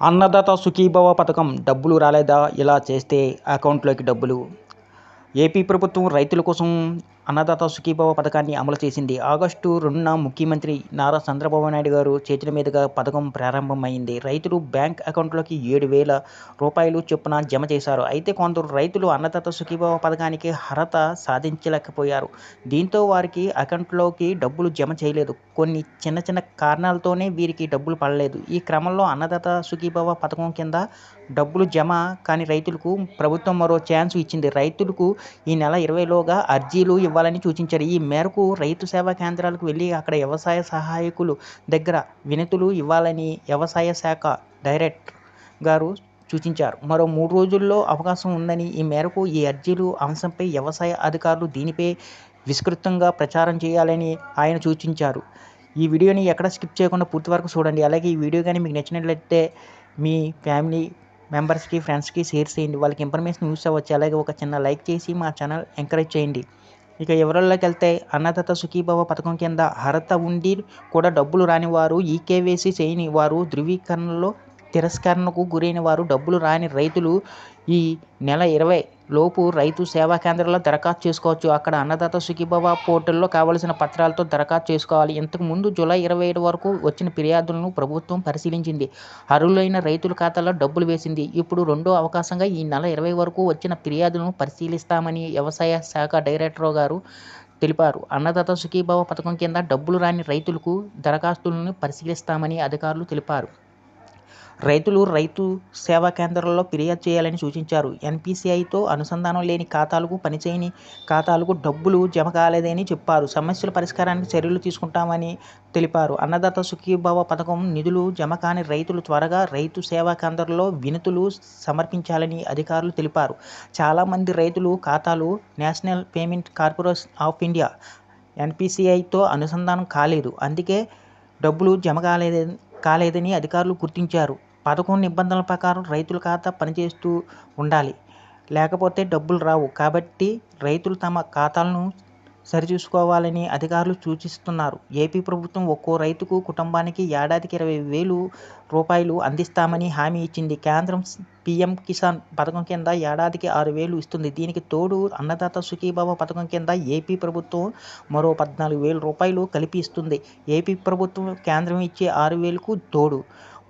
అన్నదాత సుఖీభవ పథకం డబ్బులు రాలేదా? ఇలా చేస్తే అకౌంట్లోకి డబ్బులు ఏపీ ప్రభుత్వం రైతుల కోసం అన్నదాత సుఖీభావ పథకాన్ని అమలు చేసింది. ఆగస్టు రెండున ముఖ్యమంత్రి నారా చంద్రబాబు నాయుడు గారు చేతుల మీదుగా పథకం ప్రారంభమైంది. రైతులు బ్యాంక్ అకౌంట్లోకి ఏడు వేల రూపాయలు చొప్పున జమ చేశారు. అయితే కొందరు రైతులు అన్నదాత సుఖీభావ పథకానికి అర్హత సాధించలేకపోయారు. దీంతో వారికి అకౌంట్లోకి డబ్బులు జమ చేయలేదు. కొన్ని చిన్న చిన్న కారణాలతోనే వీరికి డబ్బులు పడలేదు. ఈ క్రమంలో అన్నదాత సుఖీభావ పథకం కింద డబ్బులు జమ కాని రైతులకు ప్రభుత్వం మరో ఛాన్స్ ఇచ్చింది. రైతులకు ఈ నెల ఇరవైలోగా అర్జీలు ఇవ్వాలని సూచించారు. ఈ మేరకు రైతు సేవా కేంద్రాలకు వెళ్ళి అక్కడ వ్యవసాయ సహాయకులు దగ్గర వినతులు ఇవ్వాలని వ్యవసాయ శాఖ డైరెక్టర్ గారు సూచించారు. మరో మూడు రోజుల్లో అవకాశం ఉందని ఈ మేరకు ఈ అర్జీలు అంశంపై వ్యవసాయ అధికారులు దీనిపై విస్తృతంగా ప్రచారం చేయాలని ఆయన సూచించారు. ఈ వీడియోని ఎక్కడ స్కిప్ చేయకుండా పూర్తి వరకు చూడండి. అలాగే ఈ వీడియో కానీ మీకు నచ్చినట్లయితే మీ ఫ్యామిలీ మెంబర్స్కి ఫ్రెండ్స్కి షేర్ చేయండి. వాళ్ళకి ఇన్ఫర్మేషన్ యూస్ అవ్వచ్చు. అలాగే ఒక చిన్న లైక్ చేసి మా ఛానల్ ఎంకరేజ్ చేయండి. ఇక వివరాల్లోకి వెళ్తే అన్నదాత సుఖీభవ పథకం కింద అర్హత ఉండి కూడా డబ్బులు రాని వారు ఈకేవేసీ చేయని వారు ధృవీకరణలో తిరస్కరణకు గురైన వారు డబ్బులు రాని రైతులు ఈ నెల ఇరవై లోపు రైతు సేవా కేంద్రాల్లో దరఖాస్తు చేసుకోవచ్చు. అక్కడ అన్నదాత సుఖీభవ పోర్టల్లో కావలసిన పత్రాలతో దరఖాస్తు చేసుకోవాలి. ఇంతకు ముందు జూలై ఇరవై ఏడు వరకు వచ్చిన ఫిర్యాదులను ప్రభుత్వం పరిశీలించింది. అర్హులైన రైతుల ఖాతాలో డబ్బులు వేసింది. ఇప్పుడు రెండో అవకాశంగా ఈ నెల ఇరవై వరకు వచ్చిన ఫిర్యాదులను పరిశీలిస్తామని వ్యవసాయ శాఖ డైరెక్టర్ గారు తెలిపారు. అన్నదాత సుఖీభవ పథకం కింద డబ్బులు రాని రైతులకు దరఖాస్తులను పరిశీలిస్తామని అధికారులు తెలిపారు. రైతులు రైతు సేవా కేంద్రాల్లో ఫిర్యాదు చేయాలని సూచించారు. ఎన్పిసిఐతో అనుసంధానం లేని ఖాతాలకు పనిచేయని ఖాతాలకు డబ్బులు జమ కాలేదని చెప్పారు. సమస్యల పరిష్కారానికి చర్యలు తీసుకుంటామని తెలిపారు. అన్నదాత సుఖీభవ పథకం నిధులు జమ కాని రైతులు త్వరగా రైతు సేవా కేంద్రంలో వినతులు సమర్పించాలని అధికారులు తెలిపారు. చాలామంది రైతులు ఖాతాలు national payment corporation of India ఎన్పిసిఐతో అనుసంధానం కాలేదు. అందుకే డబ్బులు జమ కాలేదని కాలేదని అధికారులు గుర్తించారు. పథకం నిబంధనల ప్రకారం రైతుల ఖాతా పనిచేస్తూ ఉండాలి. లేకపోతే డబ్బులు రావు. కాబట్టి రైతులు తమ ఖాతాలను సరిచూసుకోవాలని అధికారులు సూచిస్తున్నారు. ఏపీ ప్రభుత్వం ఒక్కో రైతుకు కుటుంబానికి ఏడాదికి ఇరవై వేలు రూపాయలు అందిస్తామని హామీ ఇచ్చింది. కేంద్రం పీఎం కిసాన్ పథకం కింద ఏడాదికి ఆరు వేలు ఇస్తుంది. దీనికి తోడు అన్నదాత సుఖీభావ పథకం కింద ఏపీ ప్రభుత్వం మరో పద్నాలుగు వేల రూపాయలు కలిపి ఇస్తుంది. ఏపీ ప్రభుత్వం కేంద్రం ఇచ్చే ఆరు వేలకు తోడు.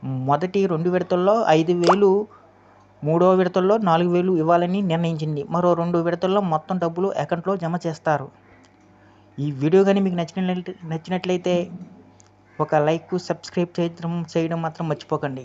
మొదటి రెండు విడతల్లో ఐదు వేలు మూడో విడతల్లో నాలుగు వేలు ఇవ్వాలని నిర్ణయించింది. మరో రెండు విడతల్లో మొత్తం డబ్బులు అకౌంట్లో జమ చేస్తారు. ఈ వీడియో కానీ మీకు నచ్చినట్లయితే నచ్చినట్లయితే ఒక లైక్ సబ్స్క్రైబ్ చేయడం చేయడం మాత్రం మర్చిపోకండి.